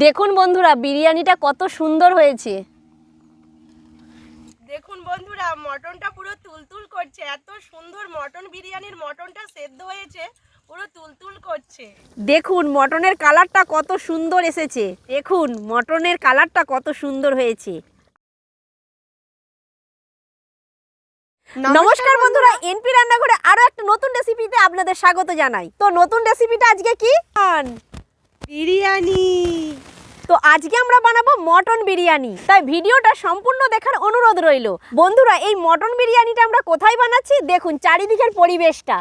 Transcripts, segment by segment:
দেখুন বন্ধুরা বিরিয়ানিটা কত সুন্দর হয়েছে। দেখুন বন্ধুরা মটনটা পুরো তুলতুল করছে এত সুন্দর মটন বিরিয়ানির মটনটা সেদ্ধ হয়েছে পুরো তুলতুল করছে। দেখুন মটনের কালারটা কত সুন্দর এসেছে। দেখুন মটনের কালারটা কত সুন্দর হয়েছে। নমস্কার বন্ধুরা। এনপি রান্নাঘরে আরও একটা নতুন রেসিপিতে আপনাদের স্বাগত জানাই। তো নতুন রেসিপিটা আজকে কি? বিরিয়ানি। তো আজকে আমরা বানাবো মটন বিরিয়ানি। তাই ভিডিওটা সম্পূর্ণ দেখার অনুরোধ রইল। বন্ধুরা, এই মটন বিরিয়ানিটা আমরা কোথায় বানাচ্ছি? দেখুন, চারিদিকের পরিবেশটা।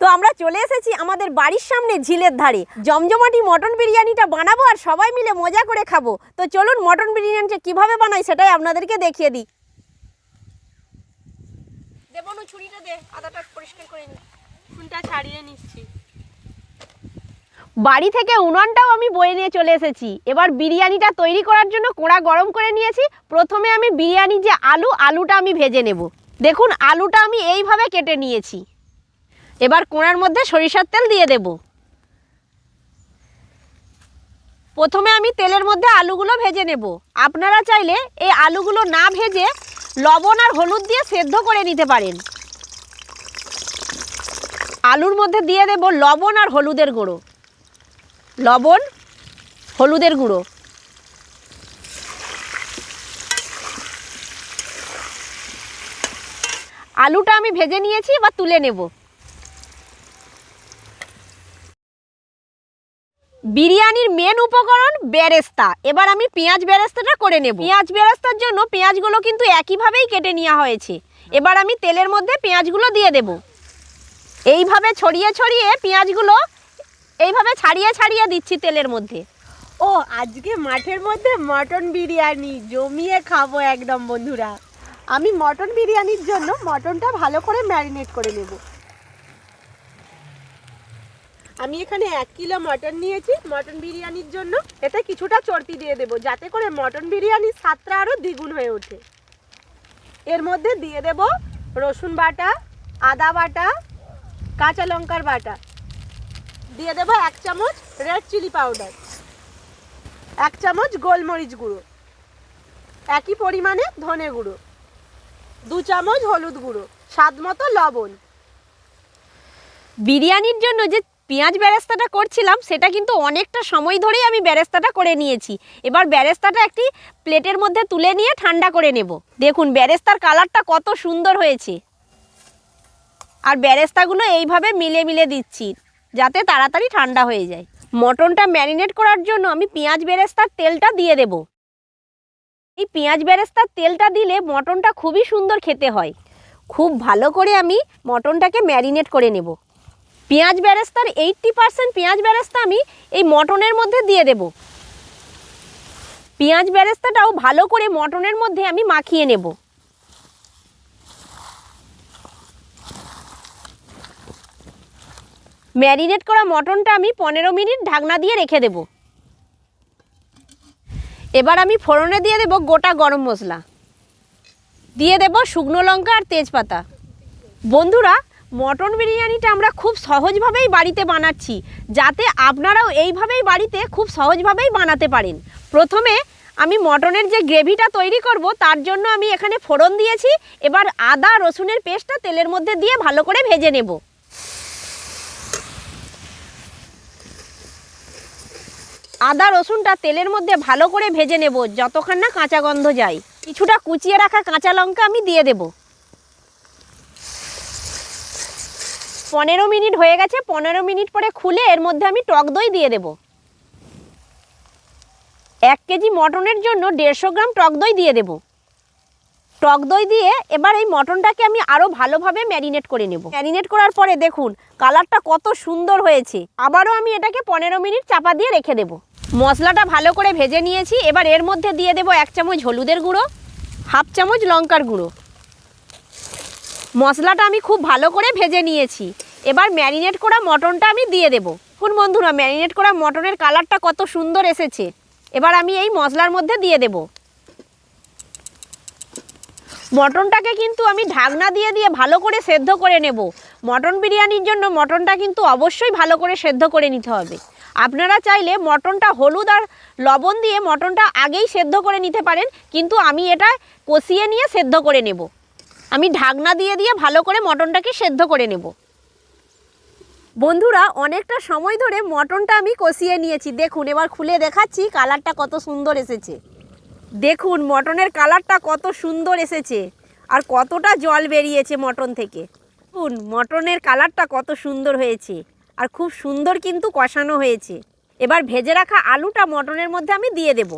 তো আমরা চলে এসেছি আমাদের বাড়ির সামনে ঝিলের ধারে। জমজমাটি মটন বিরিয়ানিটা বানাবো আর সবাই মিলে মজা করে খাব। তো চলুন, মটন বিরিয়ানিটা কীভাবে বানাই সেটাই আপনাদেরকে দেখিয়ে দিই। দেবনু ছুরিটা দে, আদাটা পরিষ্কার করে নি। ছাড়িয়ে নিচ্ছি। বাড়ি থেকে উনানটাও আমি বয়ে নিয়ে চলে এসেছি। এবার বিরিয়ানিটা তৈরি করার জন্য কোড়া গরম করে নিয়েছি। প্রথমে আমি বিরিয়ানি যে আলু, আলুটা আমি ভেজে নেব। দেখুন, আলুটা আমি এইভাবে কেটে নিয়েছি। এবার কোড়ার মধ্যে সরিষার তেল দিয়ে দেব। প্রথমে আমি তেলের মধ্যে আলুগুলো ভেজে নেব। আপনারা চাইলে এই আলুগুলো না ভেজে লবণ আর হলুদ দিয়ে সেদ্ধ করে নিতে পারেন। আলুর মধ্যে দিয়ে দেব লবণ আর হলুদের গুঁড়ো। লবণ, হলুদের গুঁড়ো। আলুটা আমি ভেজে নিয়েছি, এবার তুলে নেব। বিরিয়ানির মেন উপকরণ বেরেস্তা। এবার আমি পেঁয়াজ বেরেস্তাটা করে নেব। পেঁয়াজ বেরেস্তার জন্য পেঁয়াজগুলো কিন্তু একইভাবেই কেটে নেওয়া হয়েছে। এবার আমি তেলের মধ্যে পেঁয়াজগুলো দিয়ে দেব। এইভাবে ছড়িয়ে ছড়িয়ে পেঁয়াজগুলো এইভাবে ছাড়িয়ে ছাড়িয়ে দিচ্ছি তেলের মধ্যে। ও, আজকে মাঠের মধ্যে মটন বিরিয়ানি জমিয়ে খাব একদম বন্ধুরা। আমি মটন বিরিয়ানির জন্য মটনটা ভালো করে ম্যারিনেট করে নেব। আমি এখানে এক কিলো মটন নিয়েছি। মটন বিরিয়ানির জন্য এতে কিছুটা চর্তি দিয়ে দেব, যাতে করে মটন বিরিয়ানির স্বাদটা আরও দ্বিগুণ হয়ে ওঠে। এর মধ্যে দিয়ে দেব রসুন বাটা, আদা বাটা কাঁচা লঙ্কার বাটা। দিয়ে দেবো এক চামচ রেড চিলি পাউডার এক চামচ গোলমরিচ গুঁড়ো, একই পরিমাণে ধনে গুঁড়ো, দু চামচ হলুদ গুঁড়ো, স্বাদ মতো লবণ। বিরিয়ানির জন্য যে পেঁয়াজ ব্যারেস্তাটা করছিলাম, সেটা কিন্তু অনেকটা সময় ধরেই আমি ব্যারেস্তাটা করে নিয়েছি। এবার ব্যারেস্তাটা একটি প্লেটের মধ্যে তুলে নিয়ে ঠান্ডা করে নেব। দেখুন ব্যারেস্তার কালারটা কত সুন্দর হয়েছে। আর ব্যারেস্তাগুলো এইভাবে মিলে মিলে দিচ্ছি, যাতে তাড়াতাড়ি ঠান্ডা হয়ে যায়। মটনটা ম্যারিনেট করার জন্য আমি পেঁয়াজ বেরেস্তার তেলটা দিয়ে দেব। এই পেঁয়াজ বেরেস্তার তেলটা দিলে মটনটা খুবই সুন্দর খেতে হয়। খুব ভালো করে আমি মটনটাকে ম্যারিনেট করে নেব। পেঁয়াজ বেরেস্তার এইট্টি পার্সেন্ট পেঁয়াজ বেরেস্তা আমি এই মটনের মধ্যে দিয়ে দেব। পেঁয়াজ বেরেস্তাটাও ভালো করে মটনের মধ্যে আমি মাখিয়ে নেব। ম্যারিনেট করা মটনটা আমি পনেরো মিনিট ঢাকনা দিয়ে রেখে দেব। এবার আমি ফোড়নে দিয়ে দেব গোটা গরম মশলা। দিয়ে দেব শুকনো লঙ্কা আর তেজপাতা। বন্ধুরা, মটন বিরিয়ানিটা আমরা খুব সহজভাবেই বাড়িতে বানাচ্ছি, যাতে আপনারাও এইভাবেই বাড়িতে খুব সহজভাবেই বানাতে পারেন। প্রথমে আমি মটনের যে গ্রেভিটা তৈরি করব, তার জন্য আমি এখানে ফোড়ন দিয়েছি। এবার আদা রসুনের পেস্টটা তেলের মধ্যে দিয়ে ভালো করে ভেজে নেব। আদা, রসুনটা তেলের মধ্যে ভালো করে ভেজে নেব, যতক্ষণ না কাঁচা গন্ধ যায়। কিছুটা কুচিয়ে রাখা কাঁচা লঙ্কা আমি দিয়ে দেবো। পনেরো মিনিট হয়ে গেছে, পনেরো মিনিট পরে খুলে এর মধ্যে আমি টক দই দিয়ে দেব। এক কেজি মটনের জন্য দেড়শো গ্রাম টক দই দিয়ে দেব। টক দই দিয়ে এবার এই মটনটাকে আমি আরও ভালোভাবে ম্যারিনেট করে নেব। ম্যারিনেট করার পরে দেখুন, কালারটা কত সুন্দর হয়েছে। আবারও আমি এটাকে পনেরো মিনিট চাপা দিয়ে রেখে দেব। মশলাটা ভালো করে ভেজে নিয়েছি। এবার এর মধ্যে দিয়ে দেব এক চামচ হলুদের গুঁড়ো, হাফ চামচ লঙ্কার গুঁড়ো। মশলাটা আমি খুব ভালো করে ভেজে নিয়েছি। এবার ম্যারিনেট করা মটনটা আমি দিয়ে দেব। এখন বন্ধুরা, ম্যারিনেট করা মটনের কালারটা কত সুন্দর এসেছে। এবার আমি এই মশলার মধ্যে দিয়ে দেব। মটনটাকে কিন্তু আমি ঢাকনা দিয়ে দিয়ে ভালো করে সেদ্ধ করে নেব। মটন বিরিয়ানির জন্য মটনটা কিন্তু অবশ্যই ভালো করে সেদ্ধ করে নিতে হবে। আপনারা চাইলে মটনটা হলুদ আর লবণ দিয়ে মটনটা আগেই সেদ্ধ করে নিতে পারেন, কিন্তু আমি এটা কষিয়ে নিয়ে সেদ্ধ করে নেব। আমি ঢাকনা দিয়ে দিয়ে ভালো করে মটনটাকে সেদ্ধ করে নেব। বন্ধুরা, অনেকটা সময় ধরে মটনটা আমি কষিয়ে নিয়েছি। দেখুন, এবার খুলে দেখাচ্ছি, কালারটা কত সুন্দর এসেছে। দেখুন, মটনের কালারটা কত সুন্দর এসেছে আর কতটা জল বেরিয়েছে মটন থেকে। দেখুন, মটনের কালারটা কত সুন্দর হয়েছে। আর খুব সুন্দর কিন্তু কষানো হয়েছে। এবার ভেজে রাখা আলুটা মটনের মধ্যে আমি দিয়ে দেব।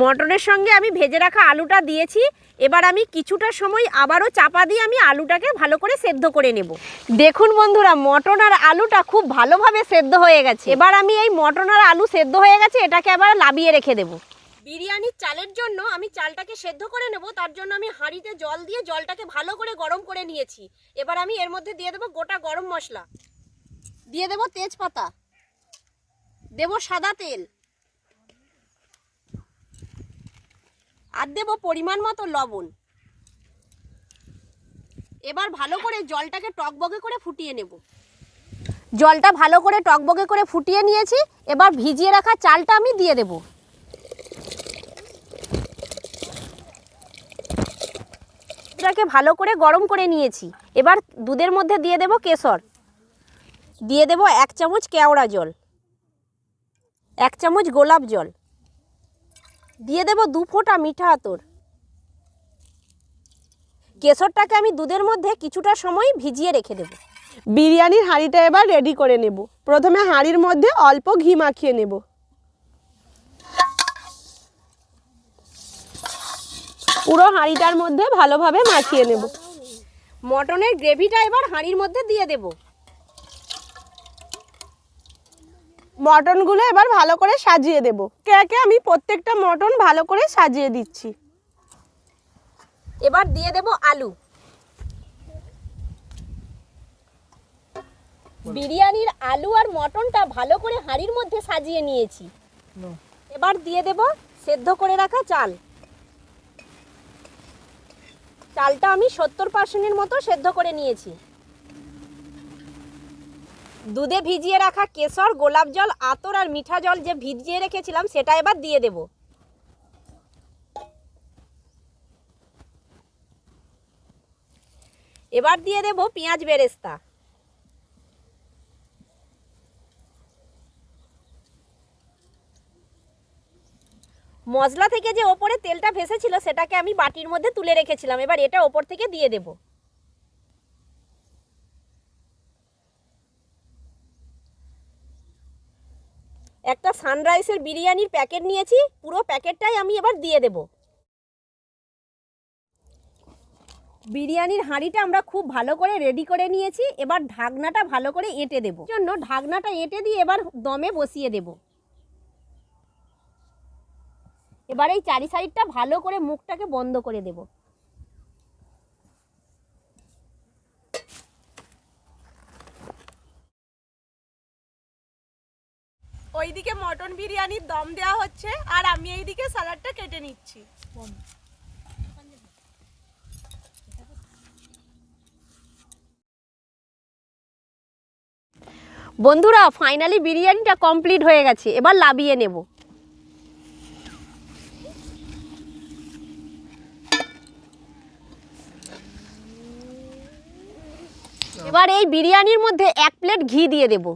মটনের সঙ্গে আমি ভেজে রাখা আলুটা দিয়েছি। এবার আমি কিছুটা সময় আবারও চাপা দিয়ে আমি আলুটাকে ভালো করে সেদ্ধ করে নেব। দেখুন বন্ধুরা, মটন আর আলুটা খুব ভালোভাবে সেদ্ধ হয়ে গেছে। এবার আমি এই মটন আর আলু সেদ্ধ হয়ে গেছে, এটাকে আবার লাবিয়ে রেখে দেব। বিরিয়ানির চালের জন্য আমি চালটাকে সেদ্ধ করে নেব, তার জন্য আমি হাঁড়িতে জল দিয়ে জলটাকে ভালো করে গরম করে নিয়েছি। এবার আমি এর মধ্যে দিয়ে দেবো গোটা গরম মশলা। দিয়ে দেবো তেজপাতা। দেবো সাদা তেল। আর দেবো পরিমাণ মতো লবণ। এবার ভালো করে জলটাকে টকবগে করে ফুটিয়ে নেব। জলটা ভালো করে টকবগে করে ফুটিয়ে নিয়েছি, এবার ভিজিয়ে রাখা চালটা আমি দিয়ে দেব। এটাকে ভালো করে গরম করে নিয়েছি। এবার দুধের মধ্যে দিয়ে দেব কেশর। দিয়ে দেব এক চামচ কেওড়া জল। এক চামচ গোলাপ জল। দিয়ে দেব দু ফোঁটা মিঠা আতর। কেশরটাকে আমি দুধের মধ্যে কিছুটা সময় ভিজিয়ে রেখে দেব। বিরিয়ানির হাঁড়িটা এবার রেডি করে নেব। প্রথমে হাঁড়ির মধ্যে অল্প ঘি মাখিয়ে নেব। পুরো হাঁড়িটার মধ্যে ভালোভাবে মাখিয়ে নেব। মটনের গ্রেভিটা এবার হাঁড়ির মধ্যে দিয়ে দেব। মটনগুলো এবার ভালো করে সাজিয়ে দেব। কে একে আমি প্রত্যেকটা মটন ভালো করে সাজিয়ে দিচ্ছি। এবার দিয়ে দেব আলু। বিরিয়ানির আলু আর মটনটা ভালো করে হাঁড়ির মধ্যে সাজিয়ে নিয়েছি। এবার দিয়ে দেব সেদ্ধ করে রাখা চাল। চালটা আমি সত্তর পার্সেন্টের মতো সেদ্ধ করে নিয়েছি। দুধে ভিজিয়ে রাখা কেশর, গোলাপ জল, আতর আর মিঠা জল যে ভিজিয়ে রেখেছিলাম, সেটা এবার দিয়ে দেব। এবার দিয়ে দেব পেঁয়াজ বেরেস্তা। মশলা থেকে যে ওপরে তেলটা ভেসেছিল, সেটাকে আমি বাটির মধ্যে তুলে রেখেছিলাম। এবার এটা ওপর থেকে দিয়ে দেব। একটা সানরাইসের বিরিয়ানির প্যাকেট নিয়েছি, পুরো প্যাকেটটাই আমি এবার দিয়ে দেব। বিরিয়ানির হাঁড়িটা আমরা খুব ভালো করে রেডি করে নিয়েছি, এবার ঢাকনাটা ভালো করে এঁটে দেব। জন্য ঢাকনাটা এঁটে দিয়ে এবার দমে বসিয়ে দেব। এবার এই চারি সাইডটা ভালো করে মুখটাকে বন্ধ করে দেব। ওইদিকে মটন বিরিয়ানির দম দেওয়া হচ্ছে আর আমি এইদিকে স্যালাডটা কেটে নিচ্ছি। বন্ধুরা ফাইনালি বিরিয়ানিটা কমপ্লিট হয়ে গেছে এবার লাবিয়ে নেব। এবার এই বিরিয়ানির মধ্যে এক প্লেট ঘি দিয়ে দেব।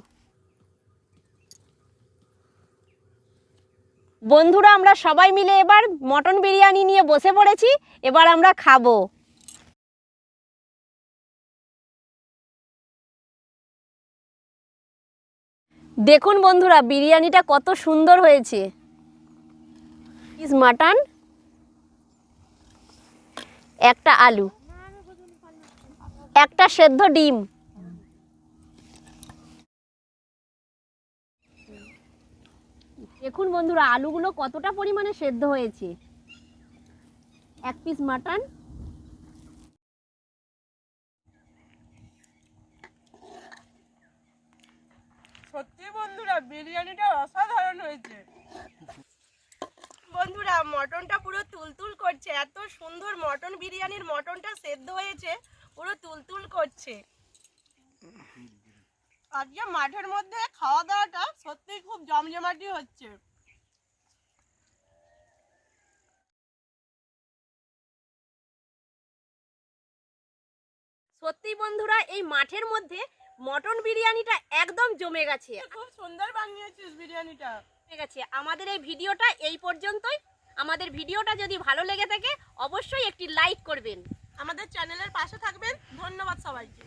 বন্ধুরা, আমরা সবাই মিলে এবার মটন বিরিয়ানি নিয়ে বসে পড়েছি। এবার আমরা খাব। দেখুন বন্ধুরা, বিরিয়ানিটা কত সুন্দর হয়েছে। পিস মাটন একটা আলু। একটা সেদ্ধ ডিম। দেখুন বন্ধুরা, আলুগুলো কতটা পরিমাণে সেদ্ধ হয়েছে। এক পিস মাটন সত্যি বন্ধুরা, বিরিয়ানিটা অসাধারণ হয়েছে। বন্ধুরা, মটনটা পুরো তুলতুল করছে, এত সুন্দর মটন, বিরিয়ানির মটনটা সেদ্ধ হয়েছে। পুরো তুলতুল করছে। আজকে মাঠের মধ্যে খাওয়া দাওয়াটা সত্যিই খুব জমজমাটি হচ্ছে। সত্যি বন্ধুরা এই মাঠের মধ্যে মটন বিরিয়ানিটা একদম জমে গেছে। খুব সুন্দর বানিয়েছিস বিরিয়ানিটা। ঠিক আছে আমাদের এই ভিডিওটা এই পর্যন্তই। আমাদের ভিডিওটা যদি ভালো লেগে থাকে অবশ্যই একটি লাইক করবেন। আমাদের চ্যানেলের পাশে থাকবেন। ধন্যবাদ সবাইকে।